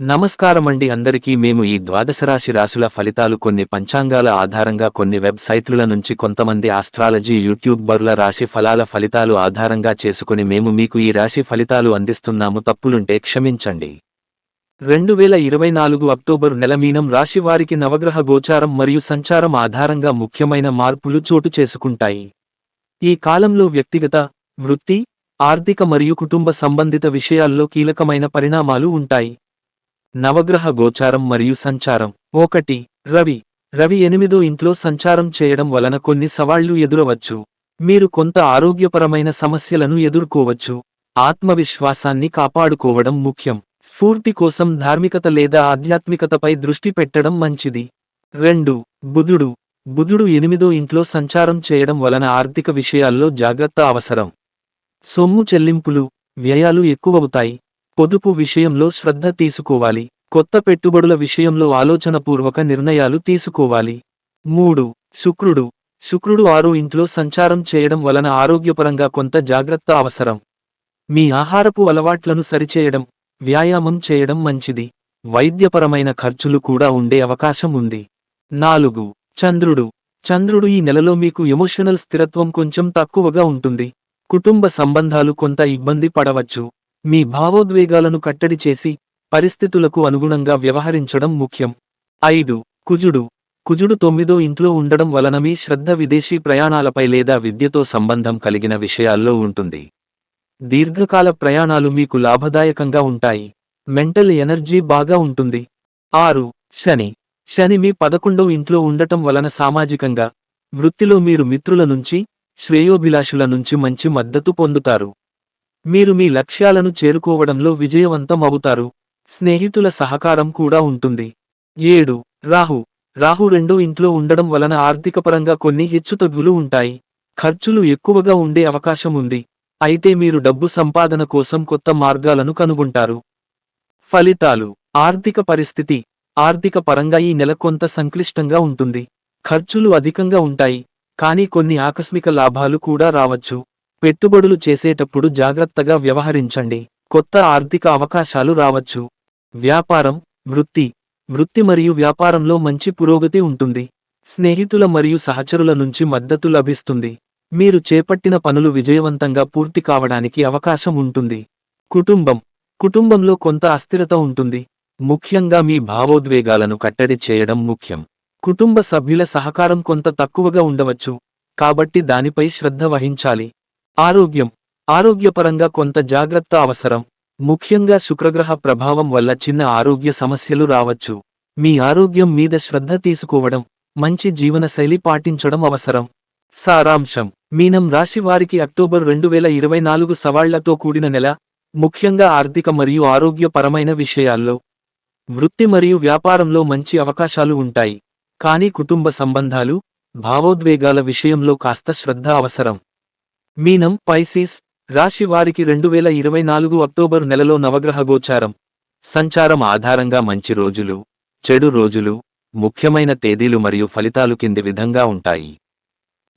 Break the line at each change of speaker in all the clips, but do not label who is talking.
నమస్కారమండి అందరికీ మేము ఈ ద్వాదశ రాశి రాశుల ఫలితాలు కొన్ని పంచాంగాల ఆధారంగా కొన్ని వెబ్సైట్ల నుంచి కొంతమంది ఆస్ట్రాలజీ బరుల రాశి ఫలాల ఫలితాలు ఆధారంగా చేసుకుని మేము మీకు ఈ రాశి ఫలితాలు అందిస్తున్నాము. తప్పులుంటే క్షమించండి. రెండు వేల ఇరవై నాలుగు అక్టోబరు నెల మీనం రాశి వారికి నవగ్రహ గోచారం మరియు సంచారం ఆధారంగా ముఖ్యమైన మార్పులు చోటు చేసుకుంటాయి. ఈ కాలంలో వ్యక్తిగత వృత్తి ఆర్థిక మరియు కుటుంబ సంబంధిత విషయాల్లో కీలకమైన పరిణామాలు ఉంటాయి. నవగ్రహ గోచారం మరియు సంచారం. ఒకటి రవి. రవి ఎనిమిదో ఇంట్లో సంచారం చేయడం వలన కొన్ని సవాళ్ళు ఎదురవచ్చు. మీరు కొంత ఆరోగ్యపరమైన సమస్యలను ఎదుర్కోవచ్చు. ఆత్మవిశ్వాసాన్ని కాపాడుకోవడం ముఖ్యం. స్ఫూర్తి కోసం ధార్మికత లేదా ఆధ్యాత్మికతపై దృష్టి పెట్టడం మంచిది. రెండు బుధుడు. బుధుడు ఎనిమిదో ఇంట్లో సంచారం చేయడం వలన ఆర్థిక విషయాల్లో జాగ్రత్త అవసరం. సొమ్ము చెల్లింపులు వ్యయాలు ఎక్కువవుతాయి. పొదుపు విషయంలో శ్రద్ధ తీసుకోవాలి. కొత్త పెట్టుబడుల విషయంలో ఆలోచనపూర్వక నిర్ణయాలు తీసుకోవాలి. మూడు శుక్రుడు. శుక్రుడు ఆరు ఇంట్లో సంచారం చేయడం వలన ఆరోగ్యపరంగా కొంత జాగ్రత్త అవసరం. మీ ఆహారపు అలవాట్లను సరిచేయడం వ్యాయామం చేయడం మంచిది. వైద్యపరమైన ఖర్చులు కూడా ఉండే అవకాశం ఉంది. నాలుగు చంద్రుడు. చంద్రుడు ఈ నెలలో మీకు ఎమోషనల్ స్థిరత్వం కొంచెం తక్కువగా ఉంటుంది. కుటుంబ సంబంధాలు కొంత ఇబ్బంది పడవచ్చు. మీ భావోద్వేగాలను కట్టడి చేసి పరిస్థితులకు అనుగుణంగా వ్యవహరించడం ముఖ్యం. ఐదు. కుజుడు. కుజుడు తొమ్మిదో ఇంట్లో ఉండడం వలన మీ శ్రద్ధ విదేశీ ప్రయాణాలపై లేదా విద్యతో సంబంధం కలిగిన విషయాల్లో ఉంటుంది. దీర్ఘకాల ప్రయాణాలు మీకు లాభదాయకంగా ఉంటాయి. మెంటల్ ఎనర్జీ బాగా ఉంటుంది. ఆరు. శని. శని మీ పదకొండో ఇంట్లో ఉండటం వలన సామాజికంగా వృత్తిలో మీరు మిత్రుల నుంచి శ్రేయోభిలాషుల నుంచి మంచి మద్దతు పొందుతారు. మీరు మీ లక్ష్యాలను చేరుకోవడంలో విజయవంతం అవుతారు స్నేహితుల సహకారం కూడా ఉంటుంది. ఏడు రాహు. రాహు రెండో ఇంట్లో ఉండడం వలన ఆర్థికపరంగా కొన్ని హెచ్చుతగ్గులు ఉంటాయి. ఖర్చులు ఎక్కువగా ఉండే అవకాశం ఉంది. అయితే మీరు డబ్బు సంపాదన కోసం కొత్త మార్గాలను కనుగొంటారు. ఫలితాలు. ఆర్థిక పరిస్థితి. ఆర్థిక పరంగా ఈ నెల కొంత సంక్లిష్టంగా ఉంటుంది. ఖర్చులు అధికంగా ఉంటాయి. కానీ కొన్ని ఆకస్మిక లాభాలు కూడా రావచ్చు. పెట్టుబడులు చేసేటప్పుడు జాగ్రత్తగా వ్యవహరించండి. కొత్త ఆర్థిక అవకాశాలు రావచ్చు. వ్యాపారం వృత్తి. వృత్తి మరియు వ్యాపారంలో మంచి పురోగతి ఉంటుంది. స్నేహితుల మరియు సహచరుల నుంచి మద్దతు లభిస్తుంది. మీరు చేపట్టిన పనులు విజయవంతంగా పూర్తి కావడానికి అవకాశం ఉంటుంది. కుటుంబం. కుటుంబంలో కొంత అస్థిరత ఉంటుంది. ముఖ్యంగా మీ భావోద్వేగాలను కట్టడి చేయడం ముఖ్యం. కుటుంబ సభ్యుల సహకారం కొంత తక్కువగా ఉండవచ్చు. కాబట్టి దానిపై శ్రద్ధ వహించాలి. ఆరోగ్యం. ఆరోగ్యపరంగా కొంత జాగ్రత్త అవసరం. ముఖ్యంగా శుక్రగ్రహ ప్రభావం వల్ల చిన్న ఆరోగ్య సమస్యలు రావచ్చు. మీ ఆరోగ్యం మీద శ్రద్ధ తీసుకోవడం మంచి జీవనశైలి పాటించడం అవసరం. సారాంశం. మీనం రాశి వారికి అక్టోబర్ రెండు వేల ఇరవై నాలుగు సవాళ్ళతో కూడిన నెల ముఖ్యంగా ఆర్థిక మరియు ఆరోగ్యపరమైన విషయాల్లో. వృత్తి మరియు వ్యాపారంలో మంచి అవకాశాలు ఉంటాయి. కానీ కుటుంబ సంబంధాలు భావోద్వేగాల విషయంలో కాస్త శ్రద్ధ అవసరం. మీనం పైసిస్ రాశి వారికి రెండు వేల ఇరవై నాలుగు అక్టోబర్ నెలలో నవగ్రహ గోచారం. సంచారం ఆధారంగా మంచి రోజులు చెడు రోజులు ముఖ్యమైన తేదీలు మరియు ఫలితాలు కింది విధంగా ఉంటాయి.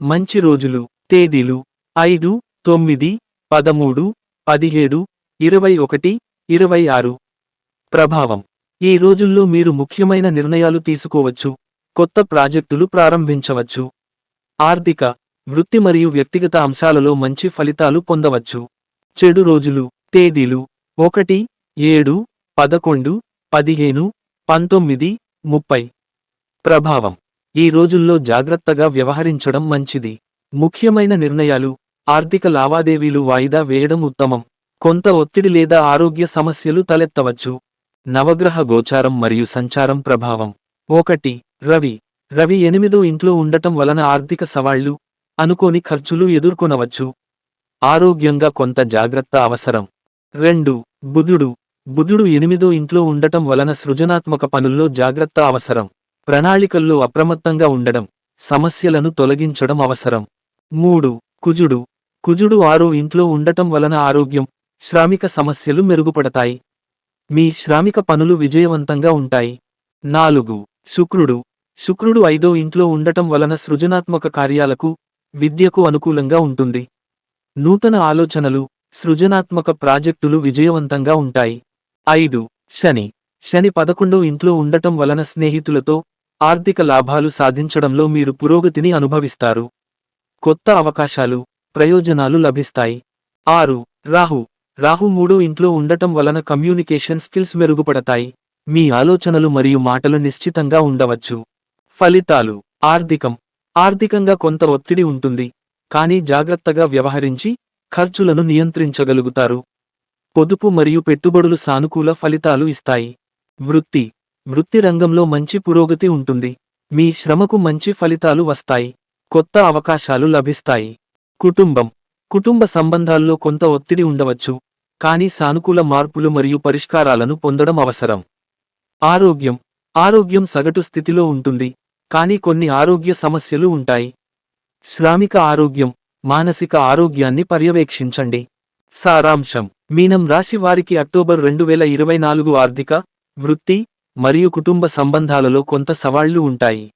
మంచి రోజులు తేదీలు ఐదు తొమ్మిది పదమూడు పదిహేడు ఇరవై ఒకటి ఇరవై ఆరు. ప్రభావం. ఈ రోజుల్లో మీరు ముఖ్యమైన నిర్ణయాలు తీసుకోవచ్చు కొత్త ప్రాజెక్టులు ప్రారంభించవచ్చు. ఆర్థిక వృత్తి మరియు వ్యక్తిగత అంశాలలో మంచి ఫలితాలు పొందవచ్చు. చెడు రోజులు తేదీలు ఒకటి ఏడు పదకొండు పదిహేను పంతొమ్మిది ముప్పై. ప్రభావం. ఈ రోజుల్లో జాగ్రత్తగా వ్యవహరించడం మంచిది. ముఖ్యమైన నిర్ణయాలు ఆర్థిక లావాదేవీలు వాయిదా వేయడం ఉత్తమం. కొంత ఒత్తిడి లేదా ఆరోగ్య సమస్యలు తలెత్తవచ్చు. నవగ్రహ గోచారం మరియు సంచారం ప్రభావం. ఒకటి రవి. రవి ఎనిమిదో ఇంట్లో ఉండటం వలన ఆర్థిక సవాళ్ళు అనుకోని ఖర్చులు ఎదుర్కొనవచ్చు. ఆరోగ్యంగా కొంత జాగ్రత్త అవసరం. రెండు బుధుడు. బుధుడు ఎనిమిదో ఇంట్లో ఉండటం వలన సృజనాత్మక పనుల్లో జాగ్రత్త అవసరం. ప్రణాళికల్లో అప్రమత్తంగా ఉండడం సమస్యలను తొలగించడం అవసరం. మూడు కుజుడు. కుజుడు ఆరో ఇంట్లో ఉండటం వలన ఆరోగ్యం శ్రామిక సమస్యలు మెరుగుపడతాయి. మీ శ్రామిక పనులు విజయవంతంగా ఉంటాయి. నాలుగు శుక్రుడు. శుక్రుడు ఐదో ఇంట్లో ఉండటం వలన సృజనాత్మక కార్యాలకు విద్యకు అనుకూలంగా ఉంటుంది. నూతన ఆలోచనలు సృజనాత్మక ప్రాజెక్టులు విజయవంతంగా ఉంటాయి. ఐదు. శని. శని పదకొండో ఇంట్లో ఉండటం వలన స్నేహితులతో ఆర్థిక లాభాలు సాధించడంలో మీరు పురోగతిని అనుభవిస్తారు. కొత్త అవకాశాలు ప్రయోజనాలు లభిస్తాయి. ఆరు. రాహు. రాహు మూడో ఇంట్లో ఉండటం వలన కమ్యూనికేషన్ స్కిల్స్ మెరుగుపడతాయి. మీ ఆలోచనలు మరియు మాటలు నిశ్చితంగా ఉండవచ్చు. ఫలితాలు. ఆర్థికం. ఆర్థికంగా కొంత ఒత్తిడి ఉంటుంది. కానీ జాగ్రత్తగా వ్యవహరించి ఖర్చులను నియంత్రించగలుగుతారు. పొదుపు మరియు పెట్టుబడులు సానుకూల ఫలితాలు ఇస్తాయి. వృత్తి. వృత్తి రంగంలో మంచి పురోగతి ఉంటుంది. మీ శ్రమకు మంచి ఫలితాలు వస్తాయి. కొత్త అవకాశాలు లభిస్తాయి. కుటుంబం. కుటుంబ సంబంధాల్లో కొంత ఒత్తిడి ఉండవచ్చు. కానీ సానుకూల మార్పులు మరియు పరిష్కారాలను పొందడం అవసరం. ఆరోగ్యం. ఆరోగ్యం సగటు స్థితిలో ఉంటుంది. కానీ కొన్ని ఆరోగ్య సమస్యలు ఉంటాయి. శ్రామిక ఆరోగ్యం మానసిక ఆరోగ్యాన్ని పర్యవేక్షించండి. సారాంశం మీనం రాశి వారికి అక్టోబర్ రెండు వేల ఇరవై నాలుగు ఆర్థిక వృత్తి మరియు కుటుంబ సంబంధాలలో కొంత సవాళ్ళు ఉంటాయి.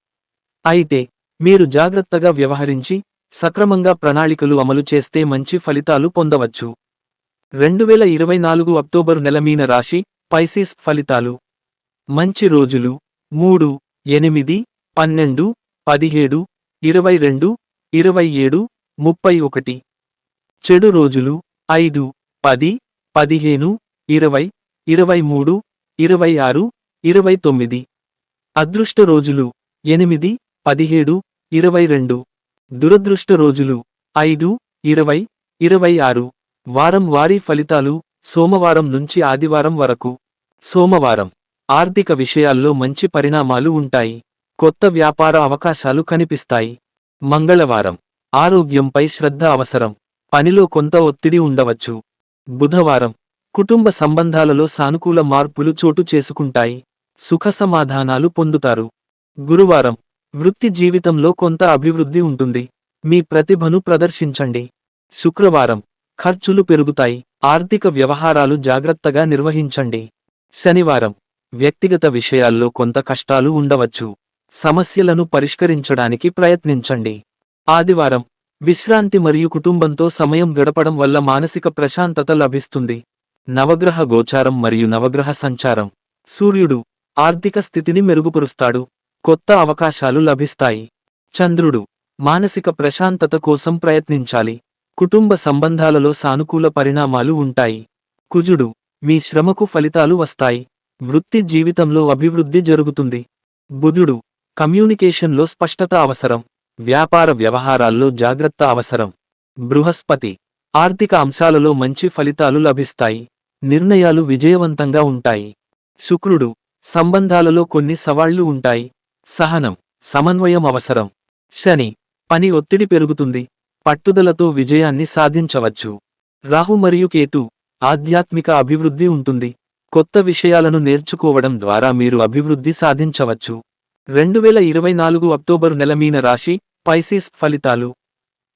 అయితే మీరు జాగ్రత్తగా వ్యవహరించి సక్రమంగా ప్రణాళికలు అమలు చేస్తే మంచి ఫలితాలు పొందవచ్చు. రెండు వేల ఇరవై నాలుగు అక్టోబర్ నెల మీన రాశి పైసిస్ ఫలితాలు. మంచి రోజులు మూడు ఎనిమిది పన్నెండు పదిహేడు ఇరవై రెండు ఇరవై ఏడు ముప్పై ఒకటి చెడు రోజులు ఐదు పది పదిహేను ఇరవై ఇరవై మూడు ఇరవై ఆరు ఇరవై తొమ్మిది అదృష్ట రోజులు ఎనిమిది పదిహేడు ఇరవై రెండు దురదృష్ట రోజులు ఐదు ఇరవై ఇరవై ఆరు వారం వారీ ఫలితాలు సోమవారం నుంచి ఆదివారం వరకు. సోమవారం ఆర్థిక విషయాల్లో మంచి పరిణామాలు ఉంటాయి. కొత్త వ్యాపార అవకాశాలు కనిపిస్తాయి. మంగళవారం ఆరోగ్యంపై శ్రద్ధ అవసరం. పనిలో కొంత ఒత్తిడి ఉండవచ్చు. బుధవారం కుటుంబ సంబంధాలలో సానుకూల మార్పులు చోటు చేసుకుంటాయి. సుఖ సమాధానాలు పొందుతారు. గురువారం వృత్తి జీవితంలో కొంత అభివృద్ధి ఉంటుంది. మీ ప్రతిభను ప్రదర్శించండి. శుక్రవారం ఖర్చులు పెరుగుతాయి. ఆర్థిక వ్యవహారాలు జాగ్రత్తగా నిర్వహించండి. శనివారం వ్యక్తిగత విషయాల్లో కొంత కష్టాలు ఉండవచ్చు. సమస్యలను పరిష్కరించడానికి ప్రయత్నించండి. ఆదివారం విశ్రాంతి మరియు కుటుంబంతో సమయం గడపడం వల్ల మానసిక ప్రశాంతత లభిస్తుంది. నవగ్రహ గోచారం మరియు నవగ్రహ సంచారం. సూర్యుడు ఆర్థిక స్థితిని మెరుగుపరుస్తాడు. కొత్త అవకాశాలు లభిస్తాయి. చంద్రుడు మానసిక ప్రశాంతత కోసం ప్రయత్నించాలి. కుటుంబ సంబంధాలలో సానుకూల పరిణామాలు ఉంటాయి. కుజుడు మీ శ్రమకు ఫలితాలు వస్తాయి. వృత్తి జీవితంలో అభివృద్ధి జరుగుతుంది. బుధుడు కమ్యూనికేషన్లో స్పష్టత అవసరం. వ్యాపార వ్యవహారాల్లో జాగ్రత్త అవసరం. బృహస్పతి. ఆర్థిక అంశాలలో మంచి ఫలితాలు లభిస్తాయి. నిర్ణయాలు విజయవంతంగా ఉంటాయి. శుక్రుడు. సంబంధాలలో కొన్ని సవాళ్ళు ఉంటాయి. సహనం. సమన్వయం అవసరం. శని. పని ఒత్తిడి పెరుగుతుంది. పట్టుదలతో విజయాన్ని సాధించవచ్చు. రాహు మరియు కేతు. ఆధ్యాత్మిక అభివృద్ధి ఉంటుంది. కొత్త విషయాలను నేర్చుకోవడం ద్వారా మీరు అభివృద్ధి సాధించవచ్చు. రెండు వేల ఇరవై నాలుగు అక్టోబరు నెల మీన రాశి పైసిస్ ఫలితాలు.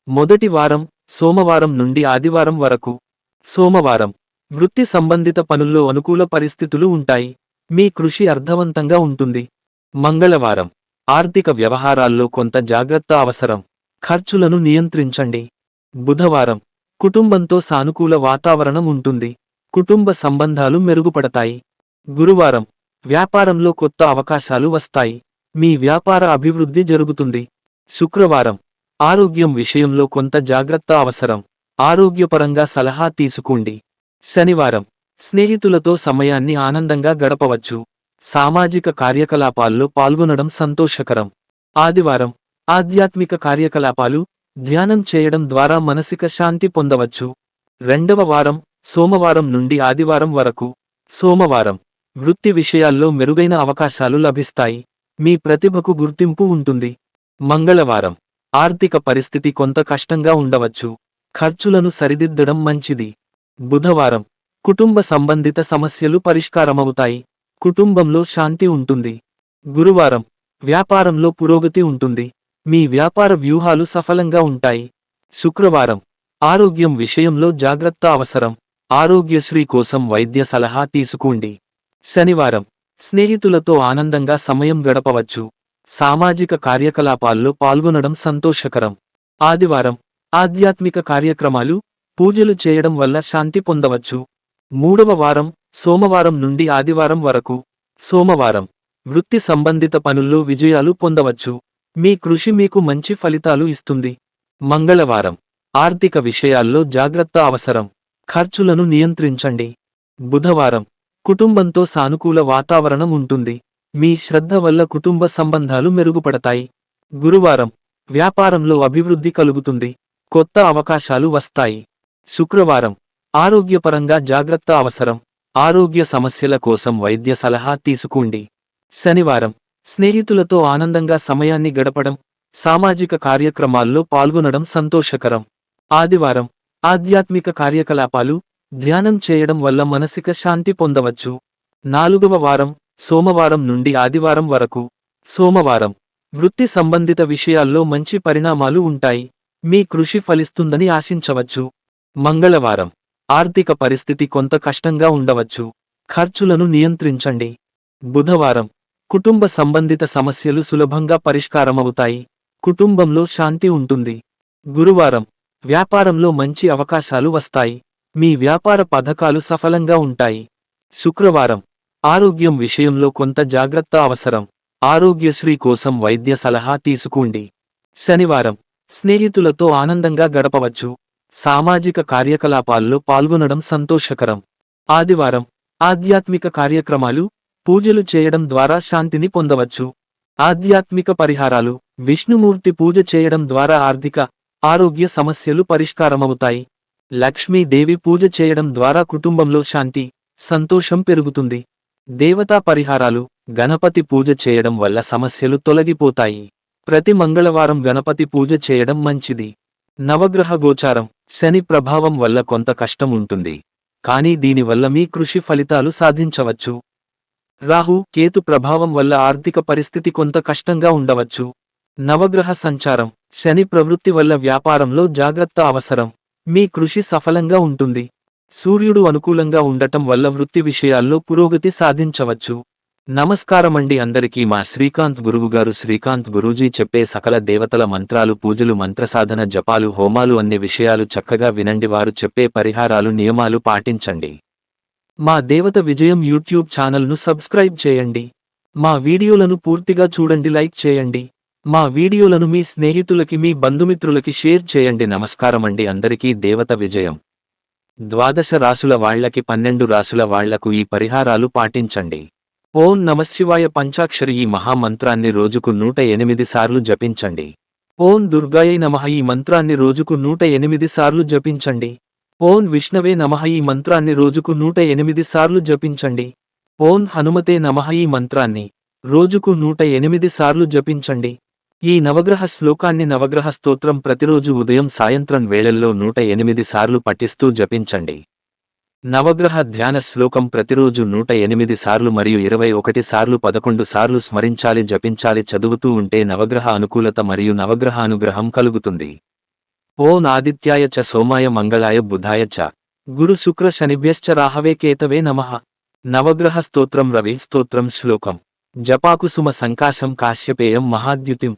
మొదటి వారం సోమవారం నుండి ఆదివారం వరకు. సోమవారం. వృత్తి సంబంధిత పనుల్లో అనుకూల పరిస్థితులు ఉంటాయి. మీ కృషి అర్థవంతంగా ఉంటుంది. మంగళవారం. ఆర్థిక వ్యవహారాల్లో కొంత జాగ్రత్త అవసరం. ఖర్చులను నియంత్రించండి. బుధవారం. కుటుంబంతో సానుకూల వాతావరణం ఉంటుంది. కుటుంబ సంబంధాలు మెరుగుపడతాయి. గురువారం. వ్యాపారంలో కొత్త అవకాశాలు వస్తాయి. మీ వ్యాపార అభివృద్ధి జరుగుతుంది. శుక్రవారం. ఆరోగ్యం విషయంలో కొంత జాగ్రత్త అవసరం. ఆరోగ్యపరంగా సలహా తీసుకోండి. శనివారం. స్నేహితులతో సమయాన్ని ఆనందంగా గడపవచ్చు. సామాజిక కార్యకలాపాల్లో పాల్గొనడం సంతోషకరం. ఆదివారం. ఆధ్యాత్మిక కార్యకలాపాలు ధ్యానం చేయడం ద్వారా మానసిక శాంతి పొందవచ్చు. రెండవ వారం. సోమవారం నుండి ఆదివారం వరకు. సోమవారం. వృత్తి విషయాల్లో మెరుగైన అవకాశాలు లభిస్తాయి. మీ ప్రతిభకు గుర్తింపు ఉంటుంది. మంగళవారం. ఆర్థిక పరిస్థితి కొంత కష్టంగా ఉండవచ్చు. ఖర్చులను సరిదిద్దడం మంచిది. బుధవారం. కుటుంబ సంబంధిత సమస్యలు పరిష్కారమవుతాయి. కుటుంబంలో శాంతి ఉంటుంది. గురువారం. వ్యాపారంలో పురోగతి ఉంటుంది. మీ వ్యాపార వ్యూహాలు సఫలంగా ఉంటాయి. శుక్రవారం. ఆరోగ్యం విషయంలో జాగ్రత్త అవసరం. ఆరోగ్యశ్రీ కోసం వైద్య సలహా తీసుకోండి. శనివారం. స్నేహితులతో ఆనందంగా సమయం గడపవచ్చు. సామాజిక కార్యకలాపాల్లో పాల్గొనడం సంతోషకరం. ఆదివారం ఆధ్యాత్మిక కార్యక్రమాలు పూజలు చేయడం వల్ల శాంతి పొందవచ్చు. మూడవ వారం సోమవారం నుండి ఆదివారం వరకు. సోమవారం వృత్తి సంబంధిత పనుల్లో విజయాలు పొందవచ్చు. మీ కృషి మీకు మంచి ఫలితాలు ఇస్తుంది. మంగళవారం ఆర్థిక విషయాల్లో జాగ్రత్త అవసరం. ఖర్చులను నియంత్రించండి. బుధవారం కుటుంబంతో సానుకూల వాతావరణం ఉంటుంది. మీ శ్రద్ధ వల్ల కుటుంబ సంబంధాలు మెరుగుపడతాయి. గురువారం వ్యాపారంలో అభివృద్ధి కలుగుతుంది. కొత్త అవకాశాలు వస్తాయి. శుక్రవారం ఆరోగ్యపరంగా జాగ్రత్త అవసరం. ఆరోగ్య సమస్యల కోసం వైద్య సలహా తీసుకోండి. శనివారం స్నేహితులతో ఆనందంగా సమయాన్ని గడపడం సామాజిక కార్యక్రమాల్లో పాల్గొనడం సంతోషకరం. ఆదివారం ఆధ్యాత్మిక కార్యకలాపాలు ధ్యానం చేయడం వల్ల మనసిక శాంతి పొందవచ్చు. నాలుగవ వారం సోమవారం నుండి ఆదివారం వరకు. సోమవారం. వృత్తి సంబంధిత విషయాల్లో మంచి పరిణామాలు ఉంటాయి. మీ కృషి ఫలిస్తుందని ఆశించవచ్చు. మంగళవారం. ఆర్థిక పరిస్థితి కొంత కష్టంగా ఉండవచ్చు. ఖర్చులను నియంత్రించండి. బుధవారం. కుటుంబ సంబంధిత సమస్యలు సులభంగా పరిష్కారమవుతాయి. కుటుంబంలో శాంతి ఉంటుంది. గురువారం. వ్యాపారంలో మంచి అవకాశాలు వస్తాయి. మీ వ్యాపార పథకాలు సఫలంగా ఉంటాయి. శుక్రవారం. ఆరోగ్యం విషయంలో కొంత జాగ్రత్త అవసరం. ఆరోగ్యశ్రీ కోసం వైద్య సలహా తీసుకోండి. శనివారం. స్నేహితులతో ఆనందంగా గడపవచ్చు. సామాజిక కార్యకలాపాల్లో పాల్గొనడం సంతోషకరం. ఆదివారం. ఆధ్యాత్మిక కార్యక్రమాలు పూజలు చేయడం ద్వారా శాంతిని పొందవచ్చు. ఆధ్యాత్మిక పరిహారాలు విష్ణుమూర్తి పూజ చేయడం ద్వారా ఆర్థిక ఆరోగ్య సమస్యలు పరిష్కారమవుతాయి. లక్ష్మీదేవి పూజ చేయడం ద్వారా కుటుంబంలో శాంతి సంతోషం పెరుగుతుంది. దేవతా పరిహారాలు గణపతి పూజ చేయడం వల్ల సమస్యలు తొలగిపోతాయి. ప్రతి మంగళవారం గణపతి పూజ చేయడం మంచిది. నవగ్రహ గోచారం శని ప్రభావం వల్ల కొంత కష్టం ఉంటుంది. కానీ దీనివల్ల మీ కృషి ఫలితాలు సాధించవచ్చు. రాహు కేతు ప్రభావం వల్ల ఆర్థిక పరిస్థితి కొంత కష్టంగా ఉండవచ్చు. నవగ్రహ సంచారం శని ప్రవృత్తి వల్ల వ్యాపారంలో జాగ్రత్త అవసరం. మీ కృషి సఫలంగా ఉంటుంది. సూర్యుడు అనుకూలంగా ఉండటం వల్ల వృత్తి విషయాల్లో పురోగతి సాధించవచ్చు. నమస్కారమండి అందరికీ మా శ్రీకాంత్ గురువుగారు. శ్రీకాంత్ గురూజీ చెప్పే సకల దేవతల మంత్రాలు పూజలు మంత్రసాధన జపాలు హోమాలు అన్ని విషయాలు చక్కగా వినండి. వారు చెప్పే పరిహారాలు నియమాలు పాటించండి. మా దేవత విజయం యూట్యూబ్ ఛానల్ను సబ్స్క్రైబ్ చేయండి. మా వీడియోలను పూర్తిగా చూడండి. లైక్ చేయండి. మా వీడియోలను మీ స్నేహితులకి మీ బంధుమిత్రులకి షేర్ చేయండి. నమస్కారం అండి అందరికీ దేవత విజయం. ద్వాదశ రాసుల వాళ్ళకి పన్నెండు రాసుల వాళ్ళకు ఈ పరిహారాలు పాటించండి. ఓం నమశివాయ పంచాక్షరి. ఈ మహామంత్రాన్ని రోజుకు నూట ఎనిమిది సార్లు జపించండి. ఓం దుర్గాయ నమః. ఈ మంత్రాన్ని రోజుకు నూట ఎనిమిది సార్లు జపించండి. ఓం విష్ణవే నమః. ఈ మంత్రాన్ని రోజుకు నూట ఎనిమిది సార్లు జపించండి. ఓం హనుమతే నమః. ఈ మంత్రాన్ని రోజుకు నూట ఎనిమిది సార్లు జపించండి. ఈ నవగ్రహ శ్లోకాన్ని నవగ్రహ స్తోత్రం ప్రతిరోజు ఉదయం సాయంత్రం వేళల్లో నూట ఎనిమిది సార్లు పఠిస్తూ జపించండి. నవగ్రహ ధ్యాన శ్లోకం ప్రతిరోజు నూట ఎనిమిది సార్లు మరియు ఇరవై ఒకటి సార్లు పదకొండు సార్లు స్మరించాలి జపించాలి చదువుతూ ఉంటే నవగ్రహ అనుకూలత మరియు నవగ్రహ అనుగ్రహం కలుగుతుంది. ఓ ఆదిత్యాయ చ సోమాయ మంగళాయ బుధాయ చ. గురు శుక్ర శనిభ్యశ్చ రాహవే కేతవే నమః. నవగ్రహ స్తోత్రం రవి స్తోత్రం శ్లోకం. జపాకుసుమ సంకాశం కాశ్యపేయం మహాద్యుతిం.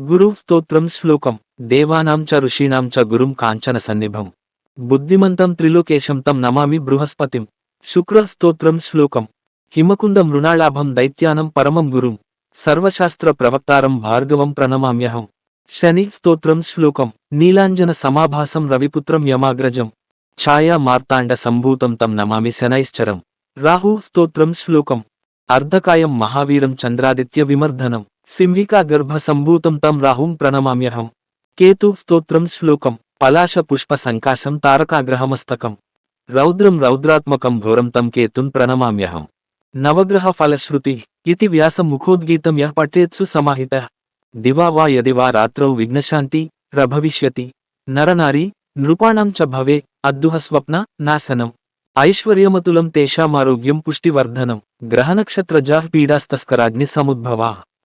గురు స్తోత్రం శ్లోకం. దేవానాం చ ఋషీణాం చ గురుం కాంచన సన్నిభం. బుద్ధిమంతం త్రిలోకేశం తం నమామి బృహస్పతిం. శుక్ర స్తోత్రం శ్లోకం. హిమకుంద మృణాళాభం దైత్యానం పరమం గురుం. సర్వశాస్త్ర ప్రవక్తారం భార్గవం ప్రణమామ్యహం. శని స్తోత్రం శ్లోకం. నీలాంజన సమాభాసం రవిపుత్రం యమాగ్రజం. ఛాయా మార్తాండ సంభూతం తం నమామి శనైశ్చరం. రాహు స్తోత్రం శ్లోకం. అర్ధకాయం మహావీరం చంద్రాదిత్య విమర్ధనం. సింహికా గర్భ సంభూతం తం రాహుం ప్రణమామ్యహం. కేతు స్తోత్రం శ్లోకం. పలాశ పుష్ప సంకాశం తారకాగ్రహమస్తకం. రౌద్రం రౌద్రాత్మకం ఘోరం తం కేతున్ ప్రణమామ్యహం. నవగ్రహ ఫలశ్రుతి ఇది వ్యాస ముఖోద్గీతం యః పఠేత్సు సమాహిత. దివా వా యది వా రాత్రౌ విఘ్నశాంతి ప్రభవిష్యతి. నరనారి నృపాణం చ భవే అద్దుహ స్వప్న నాశనం. ఐశ్వర్యమతులం తేషామారోగ్యం పుష్టివర్ధనం. గ్రహనక్షత్రజాః పీడాస్తస్కరాగ్ని సముద్భవా.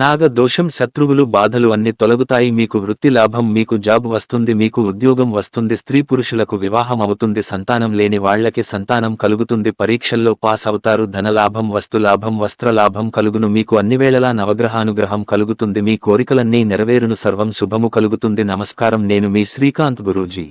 నాగ దోషం శత్రువులు బాధలు అన్ని తొలగుతాయి. మీకు వృత్తి లాభం మీకు జాబ్ వస్తుంది మీకు ఉద్యోగం వస్తుంది స్త్రీ పురుషులకు వివాహం అవుతుంది సంతానం లేని వాళ్ళకి సంతానం కలుగుతుంది పరీక్షల్లో పాస్ అవుతారు ధనలాభం వస్తులాభం వస్త్రలాభం కలుగును మీకు అన్ని వేళలా నవగ్రహానుగ్రహం కలుగుతుంది మీ కోరికలన్నీ నెరవేరును సర్వం శుభము కలుగుతుంది నమస్కారం నేను మీ శ్రీకాంత్ గురూజీ.